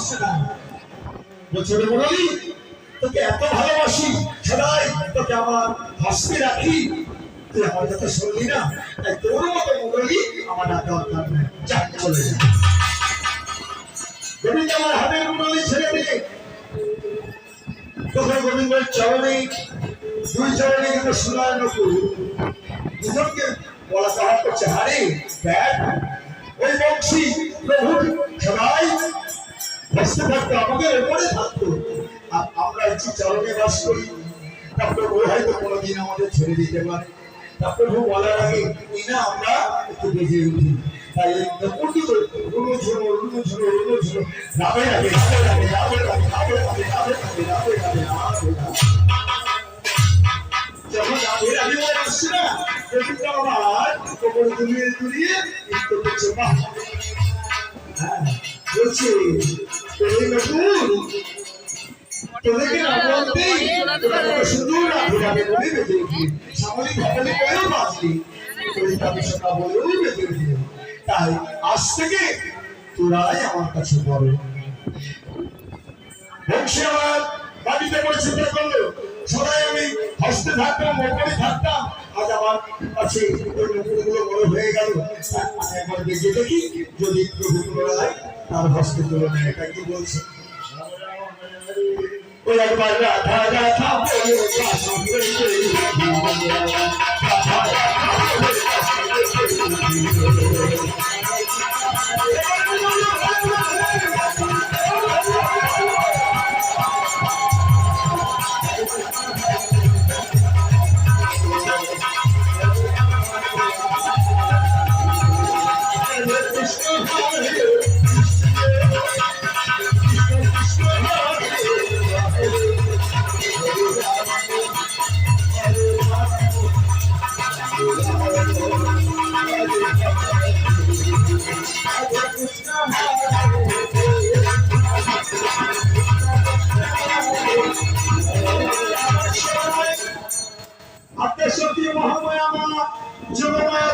আসছে না। বলছে মুরলি, তোকে এত ভালোবাসি সদাই তোকে আমার হাসতে রাখি। তুই আমার কথা শুনলি না, তাই তোর মতো মুরলি আমার আর দরকার নেই। যা, চলে যা। গোবিন্দ আমার হাতের মুরলি ছেড়ে দিয়ে তখন গোবিন্দের চরণে, দুই চরণে কিন্তু সোনার নকুল দুজনকে বলা তাহার করছে, হারে, দেখ, ওই বংশী প্রভু বসতে থাকতো আমাদের উপরে থাকতো। আমরা একটু চরণে বাস করি। তা প্রভু হয়তো কোনোদিন আমাদের ছেড়ে দিতে পারে। তা প্রভু বলার আগে এই না আমরা একটু বেজে উঠি। তাই এই রুনু ঝুনো রুনু ঝুনো রুনু ঝুনো রাবে রাবে রাবে রাবে রাবে রাবে রাবে রাবে রাবে রাবে রাবে রাবে রাবে রাবে। যখন রাধে রাধে বলে আসছে না আমার কোমর দুলিয়ে দুলিয়ে একটু করছে বাহ! বলছে তোদেরকে না বলতেই সুন্দর রাধে রাধে বলে বেঁধে উঠলি সামরিক ভবনে করেও বাঁচলি দাবি সকা বলেও বেঁধে উঠলি তাই আজ থেকে তোরাই আমার কাছে বড় বংশী আমার বাড়িতে করে চিন্তা করল সবাই আমি হস্তে থাকতাম ওপরে থাকতাম গেল। একবার দেখি যদি প্রভু পুনরায় তার হস্তে তুলে নেয়, এটা কি বলছে? ওই একবার রাধা রাধা সত্যি মহামায়া মা যোগমায়া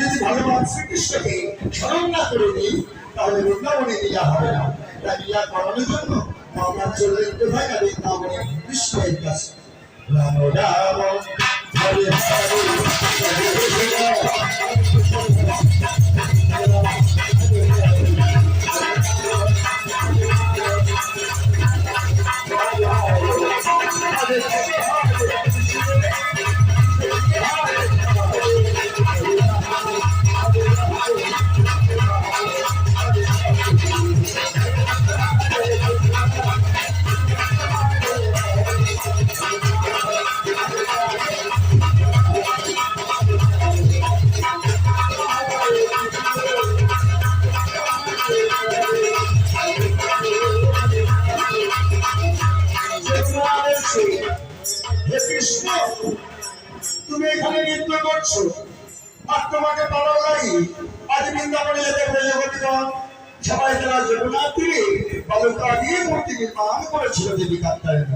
যদি ভগবান শ্রীকৃষ্ণকে স্মরণ করে নিই তাহলে বৃন্দাবনে নিয়ে হবে না। তাই করানোর জন্য ভগবান চললেন কোথায় না বৃন্দাবনে, কৃষ্ণের কাছে। রাম করছ। আর তোমাকে ভালো লাগে আজ বৃন্দাবনে যেতে প্রজাপতিগণ সবাই তারা যমুনা তীরে বালকা দিয়ে মূর্তি নির্মাণ করেছিল দেবী কাত্তায়ন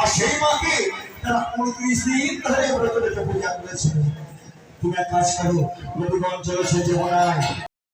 আর সেই মাকে তারা উনত্রিশ দিন ধরে ব্রত রেখে পূজা করেছিল। তুমি এক কাজ করো নদীগঞ্জ চলেছে যমুনায়।